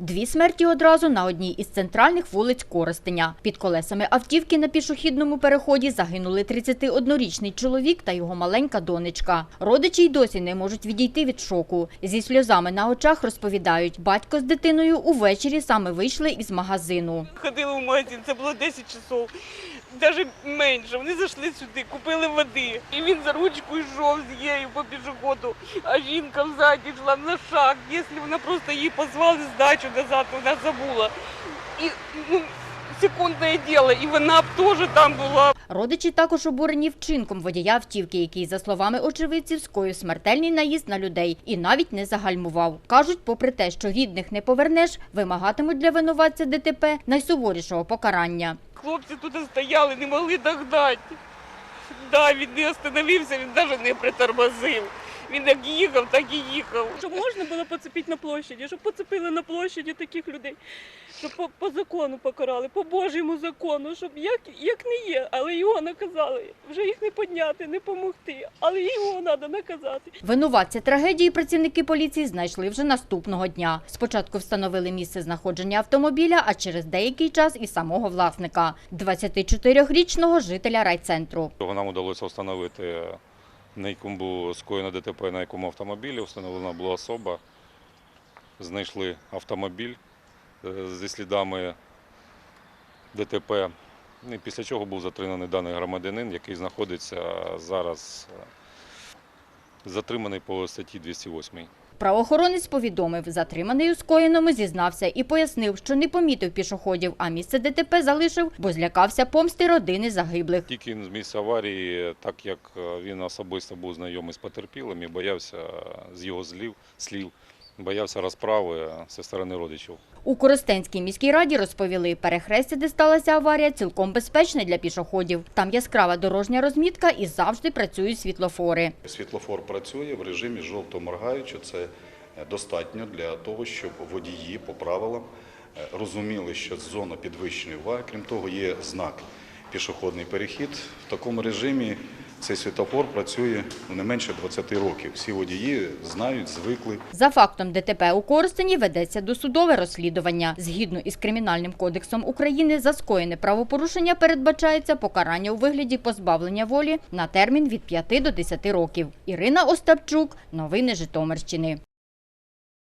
Дві смерті одразу на одній із центральних вулиць Коростеня. Під колесами автівки на пішохідному переході загинули 31-річний чоловік та його маленька донечка. Родичі й досі не можуть відійти від шоку. Зі сльозами на очах розповідають, батько з дитиною увечері саме вийшли із магазину. Ходили в магазин, це було 10 часов, навіть менше. Вони зайшли сюди, купили води. І він за ручку йшов з нею по пішоходу, а жінка взаді йшла на шаг. Якщо вона просто її позвали здачу назад, вона забула. І ну, секундне діло, і вона б теж там була. Родичі також обурені вчинком водія автівки, який, за словами очевидців, скоїв смертельний наїзд на людей і навіть не загальмував. Кажуть, попри те, що рідних не повернеш, вимагатимуть для винуватця ДТП найсуворішого покарання. Хлопці тут стояли, не могли догнати. Да, він не остановився, він навіть не притормозив. Він як їхав, так і їхав. Щоб можна було поцепити на площаді, щоб поцепили на площаді таких людей, щоб по, по закону покарали, по Божому закону, щоб як, як не є, але його наказали. Вже їх не підняти, не помогти, але його треба наказати. Винуватця трагедії працівники поліції знайшли вже наступного дня. Спочатку встановили місце знаходження автомобіля, а через деякий час і самого власника – 24-річного жителя райцентру. Нам вдалося встановити, на якому було скоєно ДТП, на якому автомобілі. Встановлена була особа. Знайшли автомобіль е, зі слідами ДТП. І після чого був затриманий даний громадянин, який знаходиться зараз е, затриманий по статті 208. Правоохоронець повідомив, затриманий у скоєному зізнався і пояснив, що не помітив пішоходів, а місце ДТП залишив, бо злякався помсти родини загиблих. Тільки з місця аварії, так як е, він особисто був знайомий з потерпілим і боявся з його слів, боявся розправи зі сторони родичів. У Коростенській міській раді розповіли, перехрестя, де сталася аварія, цілком безпечне для пішоходів. Там яскрава дорожня розмітка і завжди працюють світлофори. Світлофор працює в режимі жовто моргаючи. Це достатньо для того, щоб водії по правилам е, розуміли, що зона підвищеної уваги. Крім того, є знак пішохідний перехід. В такому режимі цей світофор працює не менше 20 років. Всі водії знають, звикли. За фактом ДТП у Коростені ведеться досудове розслідування. Згідно із Кримінальним кодексом України, за скоєне правопорушення передбачається покарання у вигляді позбавлення волі на термін від 5 до 10 років. Ірина Остапчук, новини Житомирщини.